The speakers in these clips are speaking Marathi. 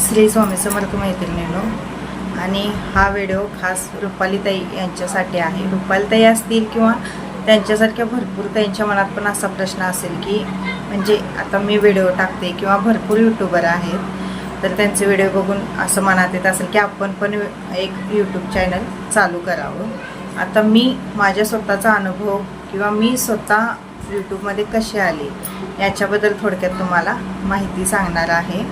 श्री स्वामी समर्थ मैत्रिणीनो आणि हा व्हिडिओ खास रुपालीताई यांच्यासाठी आहे. रुपालीताई असतील किंवा त्यांच्यासारख्या भरपूर त्यांच्या मनात पण असा प्रश्न असेल की म्हणजे आता मी व्हिडिओ टाकते किंवा भरपूर यूट्यूबर आहेत तर त्यांचे व्हिडिओ बघून असं मनात येत असेल की आपण पण एक यूट्यूब चॅनल चालू करावं. आता मी माझ्या स्वतःचा अनुभव किंवा मी स्वतः यूट्यूबमध्ये कसे आले याच्याबद्दल थोडक्यात तुम्हाला माहिती सांगणार आहे.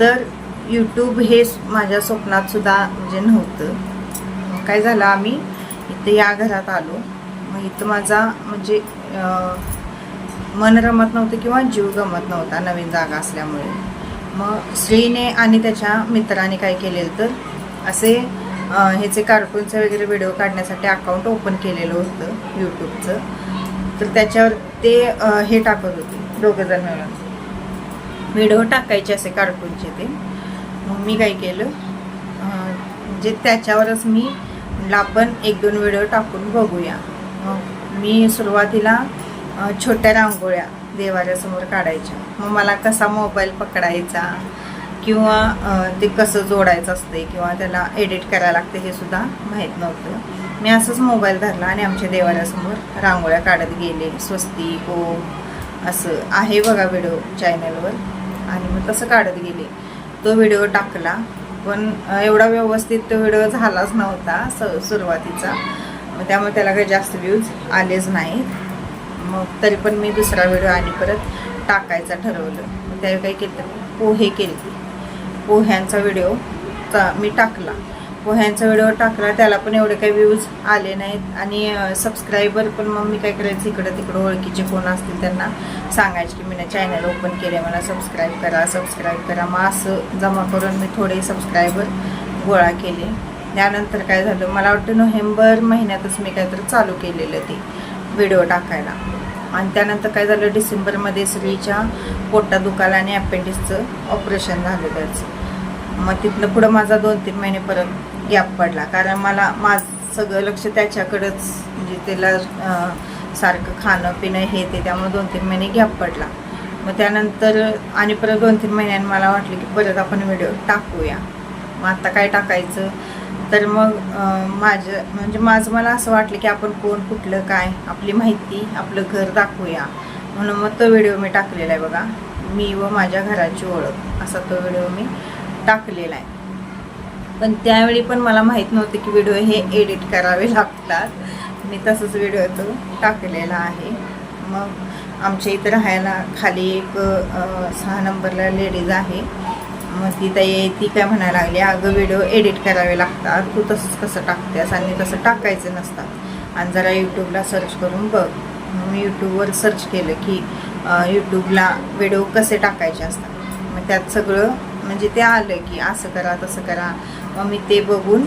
तर यूट्यूब हे माझ्या स्वप्नातसुद्धा म्हणजे नव्हतं. काय झालं आम्ही इथे या घरात आलो. मग इथं माझा म्हणजे मन रमत नव्हतं किंवा जीव गमत नव्हता नवीन जागा असल्यामुळे. मग श्रीने आणि त्याच्या मित्राने काय केलेलं तर असे ह्याचे कार्टूनचे वगैरे व्हिडिओ काढण्यासाठी अकाउंट ओपन केलेलं होतं यूट्यूबचं तर त्याच्यावर ते हे टाकत होते दोघंजण मिळून. व्हिडिओ टाकायचे असे कार्टूनचे ते. मग मी काय केलं म्हणजे त्याच्यावरच मी म्हटलं आपण एक दोन व्हिडिओ टाकून बघूया. मग मी सुरुवातीला छोट्या रांगोळ्या देवाऱ्यासमोर काढायच्या. मग मला कसा मोबाईल पकडायचा किंवा ते कसं जोडायचं असते किंवा त्याला एडिट करायला लागते हे सुद्धा माहीत नव्हतं. मी असंच मोबाईल धरला आणि आमच्या देवाऱ्यासमोर रांगोळ्या काढत गेले. स्वस्ती हो असं आहे बघा व्हिडिओ चॅनलवर. आणि मग तसं काढत गेले. तो व्हिडिओ टाकला पण एवढा व्यवस्थित तो व्हिडिओ झालाच नव्हता स सुरुवातीचा. मग त्यामुळे त्याला काही जास्त व्ह्यूज आलेच नाहीत. मग तरी पण मी दुसरा व्हिडिओ आणि परत टाकायचा ठरवलं. मग त्यावेळी काही केलं? पोहे केले. पोह्यांचा व्हिडिओ मी टाकला. पोह्यांचा व्हिडिओ टाकला त्याला पण एवढे काही व्ह्यूज आले नाहीत. आणि सबस्क्रायबर पण मग मी काय करायचं इकडं तिकडं ओळखीचे कोण असतील त्यांना सांगायचे की मी ना चॅनल ओपन केले मला सबस्क्राईब करा सबस्क्राईब करा. मग असं जमा करून मी थोडे सबस्क्रायबर गोळा केले. त्यानंतर काय झालं मला वाटतं नोव्हेंबर महिन्यातच मी काहीतरी चालू केलेलं ते व्हिडिओ टाकायला. आणि त्यानंतर काय झालं डिसेंबरमध्ये स्त्रीच्या पोटा दुखाला आणि अपेंडिक्सचं ऑपरेशन झालं त्याचं मग तिथनं पुढं माझा दोन तीन महिने परत गॅप पडला. कारण मला माझं सगळं लक्ष त्याच्याकडंच म्हणजे त्याला सारखं खाणं पिणं हे ते त्यामुळे दोन तीन महिने गॅप पडला. मग त्यानंतर आणि परत दोन तीन महिन्यांनी मला वाटलं की परत आपण व्हिडिओ टाकूया. मग आता काय टाकायचं? तर मग माझं म्हणजे माझं मला असं वाटलं की आपण कोण कुठलं काय आपली माहिती आपलं घर दाखवूया. म्हणून मग तो व्हिडिओ मी टाकलेला आहे बघा. मी व माझ्या घराची ओळख असा तो व्हिडिओ मी टाकलेला आहे. पण त्यावेळी पण मला माहीत नव्हते की व्हिडिओ हे एडिट करावे लागतात. मी तसंच व्हिडिओ तो टाकलेला आहे. मग आमच्या इथं राहायला खाली एक सहा नंबरला लेडीज आहे. मग ती ताई ती काय म्हणायला लागली अगं व्हिडिओ एडिट करावे लागतात. तू तसंच कसं टाकतेस आणि तसं टाकायचं नसतात. आणि जरा यूट्यूबला सर्च करून बघ. मग मी यूट्यूबवर सर्च केलं की यूट्यूबला व्हिडिओ कसे टाकायचे असतात. मग त्यात सगळं म्हणजे ते आलं की असं करा तसं करा. मग मी ते बघून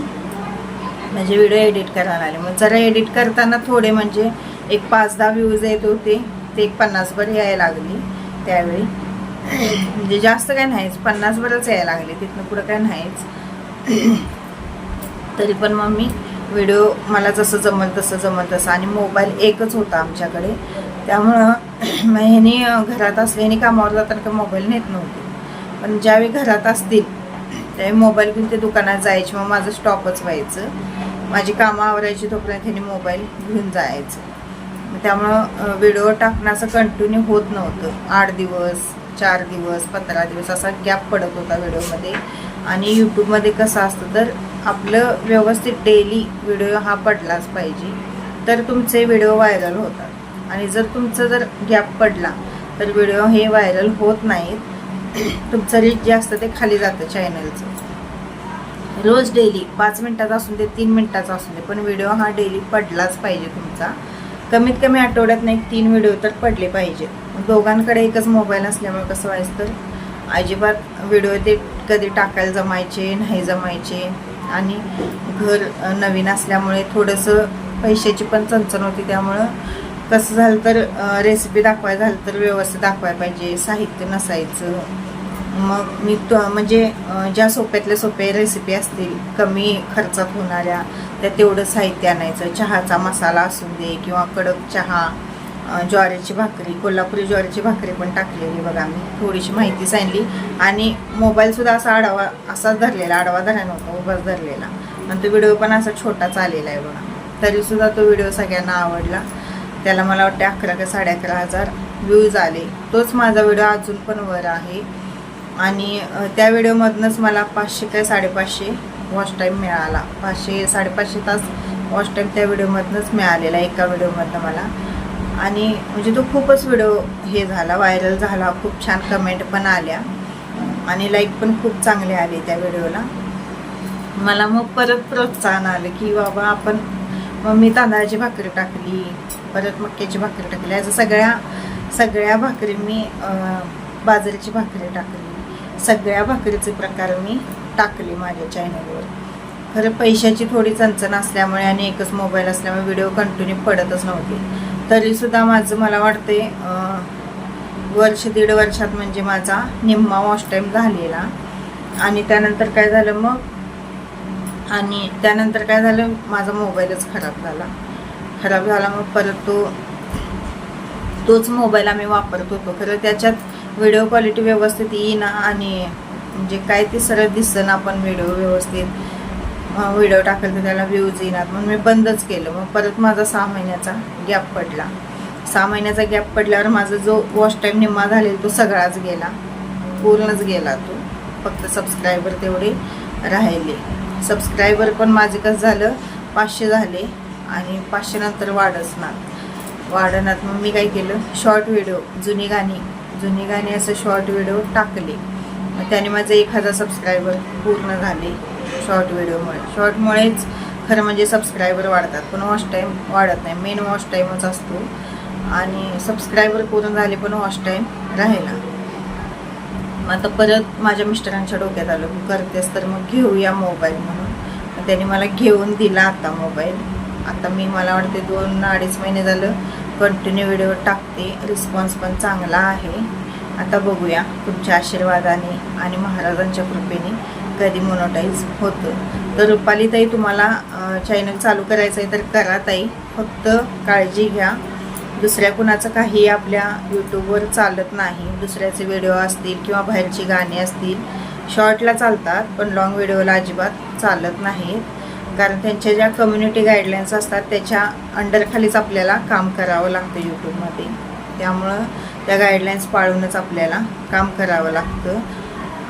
म्हणजे व्हिडिओ एडिट करायला आले मग जरा एडिट करताना थोडे म्हणजे एक पाच दहा व्ह्यूज येत होते ते एक पन्नासभर यायला लागली त्यावेळी. म्हणजे जास्त काय नाहीच पन्नासभरच यायला लागले तिथनं पुढं काय नाहीच. तरी पण मग मी व्हिडिओ मला जसं जमल तसं जमल तसं आणि मोबाईल एकच होता आमच्याकडे. त्यामुळं मग ह्यानी घरात असले ह्यानी कामावर जाताना काही मोबाईल नेत नव्हते. पण ज्यावेळी घरात असतील त्यावेळी मोबाईल घेऊन ते दुकानात जायचे मग माझं स्टॉपच व्हायचं. माझी कामं आवरायची तोपर्यंत त्याने मोबाईल घेऊन जायचं. मग त्यामुळं व्हिडिओ टाकणं असं कंटिन्यू होत नव्हतं. आठ दिवस चार दिवस पंधरा दिवस असा गॅप पडत होता व्हिडिओमध्ये आणि यूट्यूबमध्ये कसं असतं तर आपलं व्यवस्थित डेली व्हिडिओ हा पडलाच पाहिजे. तर तुमचे व्हिडिओ व्हायरल होतात. आणि जर तुमचं जर गॅप पडला तर व्हिडिओ हे व्हायरल होत नाहीत. तुमचं रीच जे असतं ते खाली जातं चॅनलचं रोज डेली पाच मिनटाचा असून दे तीन मिनटाचा असून दे पण व्हिडिओ हा डेली पडलाच पाहिजे तुमचा. कमीत कमी आठवड्यात नाही तीन व्हिडिओ तर पडले पाहिजेत. दोघांकडे एकच मोबाईल असल्यामुळे कसं व्हायचं तर? अजिबात व्हिडिओ ते कधी टाकायला जमायचे नाही जमायचे. आणि घर नवीन असल्यामुळे थोडंसं पैशाची पण चणचण होती त्यामुळं कसं झालं तर रेसिपी दाखवायला झालं तर व्यवस्थित दाखवायला पाहिजे. साहित्य नसायचं. मग मी तो म्हणजे ज्या सोप्यातल्या सोप्या रेसिपी असतील कमी खर्चात होणाऱ्या त्या तेवढं साहित्य आणायचं. चहाचा मसाला असू दे किंवा कडक चहा ज्वारीची भाकरी कोल्हापुरी ज्वारीची भाकरी पण टाकलेली बघा मी. थोडीशी माहिती सांगली. आणि मोबाईलसुद्धा असा आडवा असाच धरलेला आडवा धरा नव्हता उभाच धरलेला. आणि तो व्हिडिओ पण असा छोटाच आलेला आहे बघा. तरीसुद्धा तो व्हिडिओ सगळ्यांना आवडला. त्याला मला वाटते अकरा का साडे अकरा हजार व्ह्यूज आले. तोच माझा व्हिडिओ अजून पण वर आहे. आणि त्या व्हिडिओमधनंच मला पाचशे काय साडेपाचशे वॉच टाईम मिळाला. पाचशे साडेपाचशे तास वॉच टाईम त्या व्हिडिओमधनंच मिळालेला एका व्हिडिओमधनं मला. आणि म्हणजे तो खूपच व्हिडिओ हे झाला व्हायरल झाला खूप छान कमेंट पण आल्या. आणि लाईक पण खूप चांगले आले त्या व्हिडिओला. मला मग परत प्रोत्साहन आलं की बाबा आपण मग मी तांदळाची भाकरी टाकली परत मक्याची भाकरी टाकली. असं सगळ्या सगळ्या भाकरी मी बाजरीची भाकरी टाकली. सगळ्या भाकरीचे प्रकार मी टाकले माझ्या चॅनलवर खरं पैशाची थोडी चणचण असल्यामुळे आणि एकच मोबाईल असल्यामुळे व्हिडिओ कंटिन्यू पडतच नव्हते. तरीसुद्धा माझं मला वाटते वर्ष दीड वर्षात म्हणजे माझा निम्मा वॉश टाईम झालेला. आणि त्यानंतर काय झालं मग? आणि त्यानंतर काय झालं? माझा मोबाईलच खराब झाला. खराब झाला मग परत तो तोच मोबाईल आम्ही वापरत होतो. खरं त्याच्यात व्हिडिओ क्वालिटी व्यवस्थित येईना आणि म्हणजे काय ते सरळ दिसतं आपण व्हिडिओ व्यवस्थित. व्हिडिओ टाकलं तर त्याला व्ह्यूज येणार म्हणून मी बंदच केलं. मग परत माझा सहा महिन्याचा गॅप पडला. सहा महिन्याचा गॅप पडल्यावर माझा जो वॉच टाईम निम्मा झालेला तो सगळाच गेला. पूर्णच गेला तो. फक्त सबस्क्रायबर तेवढे राहिले. सबस्क्रायबर पण माझे कसं झालं. पाचशे झाले आणि पाचशे नंतर वाढच ना वाढनात मग मी काय केलं? शॉर्ट व्हिडिओ जुनी गाणी. जुनी गाणी असं शॉर्ट व्हिडिओ टाकले. मग त्याने माझे एक हजार सबस्क्रायबर पूर्ण झाले शॉर्ट व्हिडिओमुळे शॉर्टमुळेच खरं म्हणजे सबस्क्रायबर वाढतात. पण वॉच टाईम वाढत नाही. मेन वॉच टाईमच असतो. आणि सबस्क्रायबर पूर्ण झाले पण वॉच टाईम राहिला. मग आता परत माझ्या मिस्टरांच्या डोक्यात आलं की करतेस तर मग घेऊया मोबाईल म्हणून. त्यांनी मला घेऊन दिला आता मोबाईल आता मी मला वाटते दोन अडीच महिने झालं कंटिन्यू व्हिडिओ टाकते. रिस्पॉन्स पण चांगला आहे. आता बघूया तुमच्या आशीर्वादाने आणि महाराजांच्या कृपेने कधी मोनोटाईज होतं. तर रुपालीताई तुम्हाला चॅनल चालू करायचं आहे तर करा ताई. फक्त काळजी घ्या. दुसऱ्या कुणाचं काही आपल्या यूट्यूबवर चालत नाही दुसऱ्याचे व्हिडिओ असतील किंवा बाहेरची गाणी असतील शॉर्टला चालतात पण लॉंग व्हिडिओला अजिबात चालत नाहीत. कारण त्यांच्या ज्या कम्युनिटी गाईडलाईन्स असतात त्याच्या अंडरखालीच आपल्याला काम करावं लागतं यूट्यूबमध्ये त्यामुळं त्या गाईडलाईन्स पाळूनच आपल्याला काम करावं लागतं.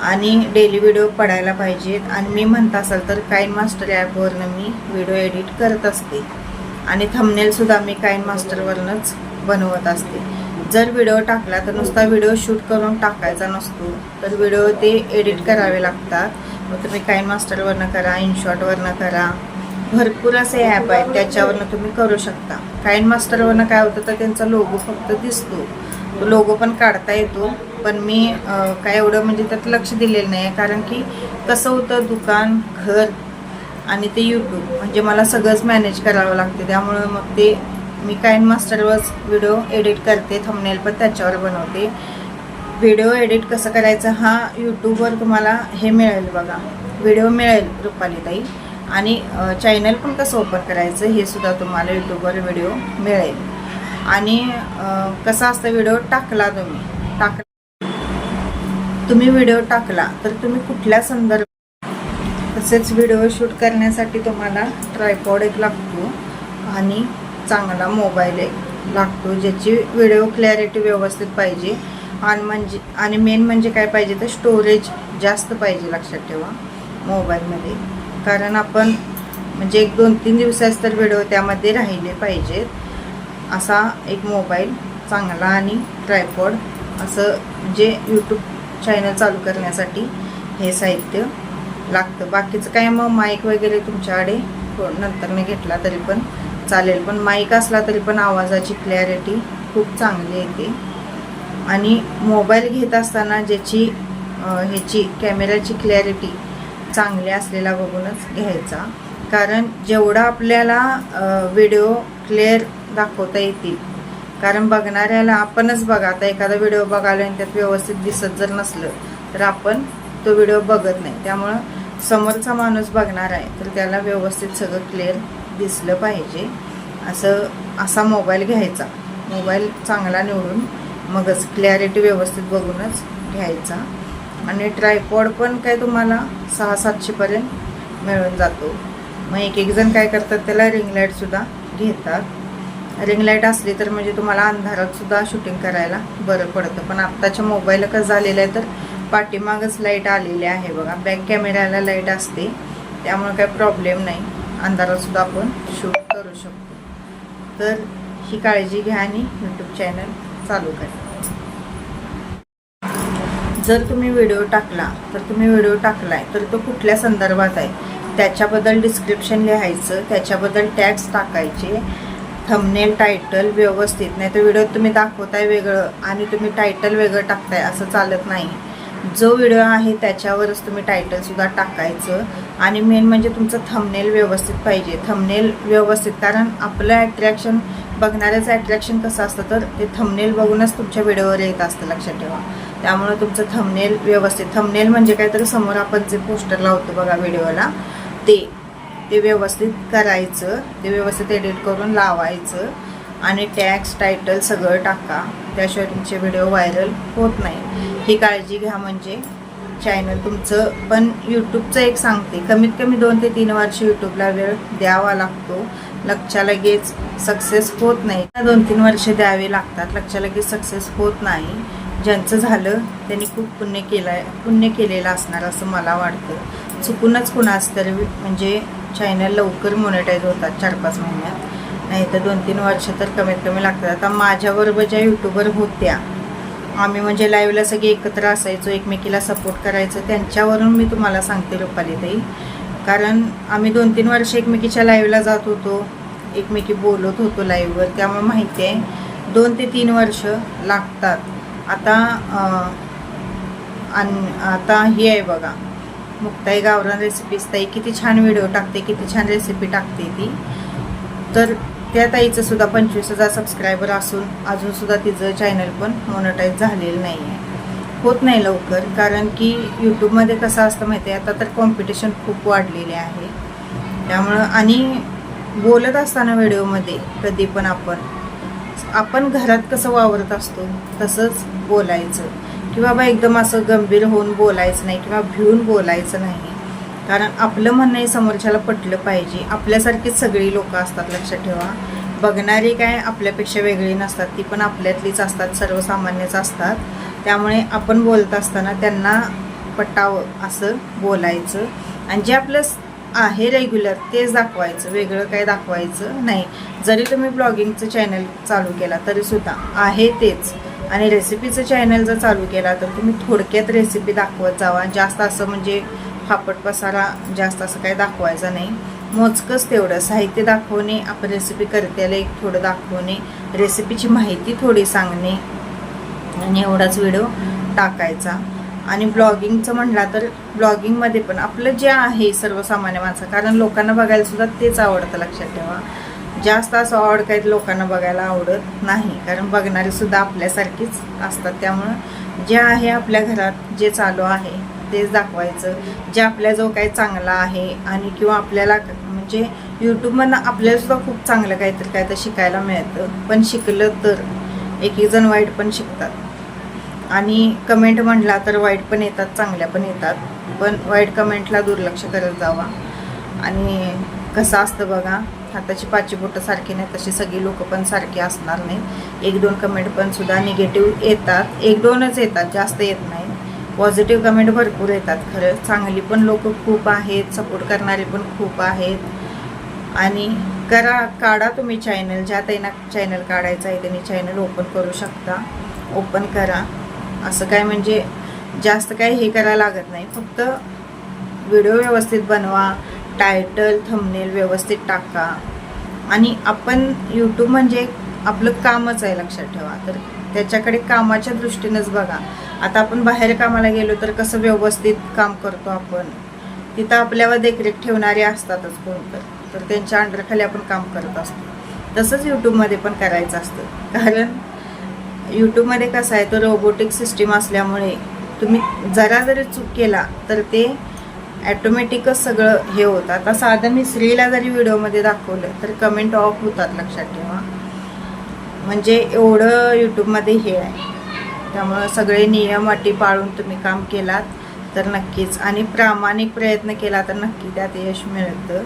आणि डेली व्हिडिओ पडायला पाहिजेत. आणि मी म्हणत असाल तर काईन मास्टर ॲपवरनं मी व्हिडिओ एडिट करत असते. आणि थंबनेलसुद्धा मी काईन मास्टरवरूनच बनवत असते. जर व्हिडिओ टाकला तर नुसता व्हिडिओ शूट करून टाकायचा नसतो. तर व्हिडिओ ते एडिट करावे लागतात. मग तुम्ही काइन मास्टरवरनं करा इनशॉटवरनं करा. भरपूर असे ॲप आहेत त्याच्यावरनं तुम्ही करू शकता. काइन मास्टरवरनं काय होतं तर त्यांचा लोगो फक्त दिसतो. तो लोगो पण काढता येतो. पण मी काय एवढं म्हणजे त्यात लक्ष दिलेलं नाही कारण की कसं होतं दुकान घर आणि ते यूट्यूब म्हणजे मला सगळंच मॅनेज करावं लागते. त्यामुळं मग ते मी काइन मास्टरवरच व्हिडिओ एडिट करते थंबनेल पण त्याच्यावर बनवते. व्हिडिओ एडिट कसं करायचं? हा यूट्यूबवर तुम्हाला हे मिळेल बघा. व्हिडिओ मिळेल रुपालीताई. आणि चॅनल पण कसं ओपन करायचं हे सुद्धा तुम्हाला यूट्यूबवर व्हिडिओ मिळेल. आणि कसा असतं व्हिडिओ टाकला तुम्ही. टाक तुम्ही व्हिडिओ टाकला तर तुम्ही कुठल्या संदर्भ तसेच व्हिडिओ शूट करण्यासाठी तुम्हाला ट्रायपॉड एक लागतो. आणि चांगला मोबाईल एक लागतो ज्याची व्हिडिओ क्लॅरिटी व्यवस्थित पाहिजे. आणि म्हणजे आणि मेन म्हणजे काय पाहिजे तर स्टोरेज जास्त पाहिजे लक्षात ठेवा मोबाईलमध्ये. कारण आपण म्हणजे एक दोन तीन दिवसाच तर व्हिडिओ त्यामध्ये राहिले पाहिजेत. असा एक मोबाईल चांगला आणि ट्रायपॉड असं म्हणजे यूट्यूब चॅनल चालू करण्यासाठी हे साहित्य लागतं. बाकीचं काय मग माईक वगैरे तुमच्याकडे? हो, नंतर मी घेतला तरी पण. चालेल पण माईक असला तरी पण आवाजाची क्लॅरिटी खूप चांगली येते. आणि मोबाईल घेत असताना ज्याची ह्याची कॅमेऱ्याची क्लॅरिटी चांगली असलेला बघूनच घ्यायचा. कारण जेवढा आपल्याला व्हिडिओ क्लिअर दाखवता येतील कारण बघणाऱ्याला आपणच बघा. आता एखादा व्हिडिओ बघायला आणि त्यात व्यवस्थित दिसत जर नसलं तर आपण तो व्हिडिओ बघत नाही. त्यामुळं समोरचा माणूस बघणार आहे तर त्याला व्यवस्थित सगळं क्लिअर दिसलं पाहिजे. असं असा मोबाईल घ्यायचा. मोबाईल चांगला निवडून मगच क्लॅरिटी व्यवस्थित बघूनच घ्यायचा. आणि ट्रायपॉड पण काय तुम्हाला सहा सातशेपर्यंत मिळून जातो. मग एक एक जण काय करतात त्याला रिंग लाईटसुद्धा घेतात. रिंग लाइट असली तर म्हणजे तुम्हाला अंधारातसुद्धा शूटिंग करायला बरं पडतं. पण आत्ताच्या मोबाईल कसं झालेलं आहे तर पाठीमागच लाइट आलेली आहे बघा. बॅक कॅमेऱ्याला लाइट असते. त्यामुळे काही प्रॉब्लेम नाही. अंधारातसुद्धा आपण शूट करू शकतो. तर ही काळजी घ्या आणि यूट्यूब चॅनल चालू करा. जर तुम्ही व्हिडिओ टाकला तर तुम्ही व्हिडिओ टाकलाय तर तो कुठल्या संदर्भात आहे? त्याच्याबद्दल डिस्क्रिप्शन लिहायचं त्याच्याबद्दल टॅग्स टाकायचे थंबनेल टायटल व्यवस्थित नाही तर व्हिडिओत तुम्ही दाखवताय वेगळं आणि तुम्ही टायटल वेगळं टाकताय असं चालत नाही. जो व्हिडिओ आहे त्याच्यावरच तुम्ही टायटलसुद्धा टाकायचं. आणि मेन म्हणजे तुमचं थंबनेल व्यवस्थित पाहिजे. थंबनेल व्यवस्थित कारण आपलं ॲट्रॅक्शन बघणाऱ्याचं ॲट्रॅक्शन कसं असतं तर ते थंबनेल बघूनच तुमच्या व्हिडिओवर येत असतं लक्षात ठेवा. त्यामुळं तुमचं थंबनेल व्यवस्थित थंबनेल म्हणजे काय तर समोर आपण जे पोस्टर लावतो बघा व्हिडिओला ते ते व्यवस्थित करायचं ते व्यवस्थित एडिट करून लावायचं. आणि टॅक्स टायटल सगळं टाका. त्याशिवाय तुमचे व्हिडिओ व्हायरल होत नाही. ही काळजी घ्या म्हणजे चॅनल तुमचं. पण यूट्यूबचं एक सांगते कमीत कमी दोन ते तीन वर्ष यूट्यूबला वेळ द्यावा लागतो. लक्षा लगेच सक्सेस होत नाही. दोन तीन वर्ष द्यावे लागतात लक्षा लगेच सक्सेस होत नाही. ज्यांचं झालं त्यांनी खूप पुण्य केलं आहे पुण्य केलेलं असणार असं मला वाटतं. चुकूनच कुणाच तरी म्हणजे चॅनल लवकर मोनिटाईज होतात चार पाच महिन्यात. नाही तर दोन तीन वर्ष तर कमीत कमी लागतात. आता माझ्याबरोबर ज्या यूट्यूबर होत्या आम्ही म्हणजे लाईव्हला सगळे एकत्र असायचो एकमेकीला सपोर्ट करायचं. त्यांच्यावरून मी तुम्हाला सांगते रुपालीताई कारण आम्ही दोन तीन वर्ष एकमेकीच्या लाईव्हला जात होतो एकमेकी बोलत होतो लाईव्हवर त्यामुळे माहिती आहे दोन ते तीन वर्ष लागतात. आता आणि आता ही आहे बघा मुक्ताई गावरान रेसिपीज ताई किती छान व्हिडिओ टाकते किती छान रेसिपी टाकते ती. तर त्या ताईचं सुद्धा पंचवीस हजार सबस्क्रायबर असून अजून सुद्धा तिचं चॅनल पण मोनोटाईज झालेलं नाही आहे होत नाही लवकर कारण की यूट्यूबमध्ये कसं असतं माहिती आहे आता तर कॉम्पिटिशन खूप वाढलेले आहे. त्यामुळं आणि बोलत असताना व्हिडिओमध्ये कधी पण आपण आपण घरात कसं वावरत असतो तसंच बोलायचं. की बाबा एकदम असं गंभीर होऊन बोलायचं नाही किंवा भिवून बोलायचं नाही. कारण आपलं म्हणणं हे समोरच्याला पटलं पाहिजे. आपल्यासारखीच सगळी लोक असतात लक्षात ठेवा. बघणारी काय आपल्यापेक्षा वेगळी नसतात ती पण आपल्यातलीच असतात सर्वसामान्यच असतात. त्यामुळे आपण बोलत असताना त्यांना पटावं असं बोलायचं. आणि जे आपलं आहे रेग्युलर तेच दाखवायचं. वेगळं काय दाखवायचं नाही. जरी तुम्ही ब्लॉगिंगचं चॅनल चालू केला तरीसुद्धा आहे तेच. आणि रेसिपीचं चॅनल जर चालू केला तर तुम्ही थोडक्यात रेसिपी दाखवत जावा. जास्त असं म्हणजे फापट पसारा जास्त असं काही दाखवायचं नाही. मोजकंच तेवढं. साहित्य दाखवणे आपण रेसिपी करत्याला एक थोडं दाखवणे रेसिपीची माहिती थोडी सांगणे आणि एवढाच व्हिडिओ टाकायचा. आणि ब्लॉगिंगचं म्हटला तर ब्लॉगिंगमध्ये पण आपलं जे आहे सर्वसामान्य माणसं कारण लोकांना बघायला सुद्धा तेच आवडतं लक्षात ठेवा. जास्त असं आवड काही लोकांना बघायला आवडत नाही कारण बघणारेसुद्धा आपल्यासारखीच असतात. त्यामुळं जे आहे आपल्या घरात जे चालू आहे तेच दाखवायचं जे आपल्या जो काही चांगला आहे आणि किंवा आपल्याला म्हणजे यूट्यूबमधनं आपल्यालासुद्धा खूप चांगलं काहीतरी काय तर शिकायला मिळतं. पण शिकलं तर एक जण वाईट पण शिकतात. आणि कमेंट म्हटला तर वाईट पण येतात चांगल्या पण येतात. पण वाईट कमेंटला दुर्लक्ष करत जावा. आणि कसं असतं बघा हाताची पाची बोटं सारखी नाही तशी सगळी लोक पण सारखी असणार नाही एक दोन कमेंट पण सुद्धा निगेटिव्ह येतात. एक दोनच येतात जास्त येत नाही पॉझिटिव्ह कमेंट भरपूर येतात खरं चांगली पण लोक खूप आहेत सपोर्ट करणारे पण खूप आहेत. आणि करा काढा तुम्ही चॅनल ज्या त्यांना चॅनल काढायचं आहे त्यांनी चॅनल ओपन करू शकता. ओपन करा. असं काय म्हणजे जास्त काय हे करायला लागत नाही. फक्त व्हिडिओ व्यवस्थित बनवा टायटल थंबनेल व्यवस्थित टाका. आणि आपण यूट्यूब म्हणजे आपलं कामच आहे लक्षात ठेवा. तर त्याच्याकडे कामाच्या दृष्टीनंच बघा. आता आपण बाहेर कामाला गेलो तर कसं व्यवस्थित काम करतो आपण? तिथं आपल्यावर देखरेख ठेवणारे असतातच कोणतर तर. त्यांच्या अंडरखाली आपण काम करत असतो. तसंच यूट्यूबमध्ये पण करायचं असतं. कारण यूट्यूबमध्ये कसं आहे तो रोबोटिक सिस्टीम असल्यामुळे तुम्ही जरा जरी चूक केला तर ते ॲटोमॅटिकच सगळं हे होतं. आता साधं मी स्त्रीला जरी व्हिडिओमध्ये दाखवलं तर कमेंट ऑफ होतात लक्षात ठेवा. म्हणजे एवढं यूट्यूबमध्ये हे आहे. त्यामुळं सगळे नियम अटी पाळून तुम्ही काम केलात तर नक्कीच. आणि प्रामाणिक प्रयत्न केला तर नक्की त्यात यश मिळतं.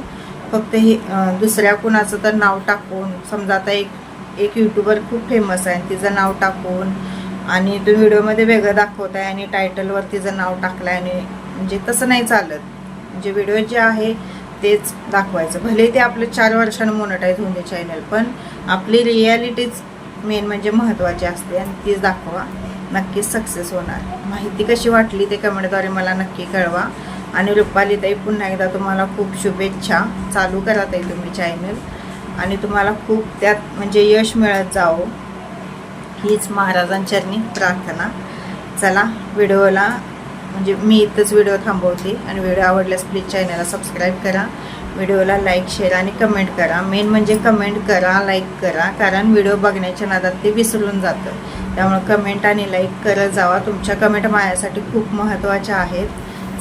फक्त हे दुसऱ्या कुणाचं तर नाव टाकून समजा आता एक एक यूट्यूबर खूप फेमस आहे आणि तिचं नाव टाकून आणि तो व्हिडिओमध्ये वेगळं आहे आणि टायटलवर तिचं नाव टाकलं आणि म्हणजे तसं नाही चालत. म्हणजे व्हिडिओ जे आहे तेच दाखवायचं. भले ते आपलं चार वर्षानं मोनटाईज होऊन दे चॅनल पण आपली रियालिटीच मेन म्हणजे महत्त्वाची असते आणि तीच दाखवा. नक्कीच सक्सेस होणार. माहिती कशी वाटली ते कमेंटद्वारे मला नक्की कळवा. आणि रुपालीताई पुन्हा एकदा तुम्हाला खूप शुभेच्छा. चालू करा ताई तुम्ही चॅनल आणि तुम्हाला खूप त्यात म्हणजे यश मिळत जावं. हीच महाराजांचरणी प्रार्थना. चला व्हिडिओला म्हणजे मी इथंच व्हिडिओ थांबवते. आणि व्हिडिओ आवडल्यास प्लीज चॅनलला सबस्क्राईब करा. व्हिडिओला लाईक शेअर आणि कमेंट करा. मेन म्हणजे कमेंट करा लाईक करा. कारण व्हिडिओ बघण्याच्या नादात ते विसरून जातं. त्यामुळे कमेंट आणि लाईक करत जावा. तुमच्या कमेंट माझ्यासाठी खूप महत्त्वाच्या आहेत.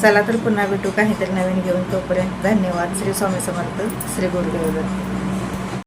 चला तर पुन्हा भेटू काहीतरी नवीन घेऊन. तोपर्यंत धन्यवाद. श्री स्वामी समर्थ. श्री गुरुदेव. दत्त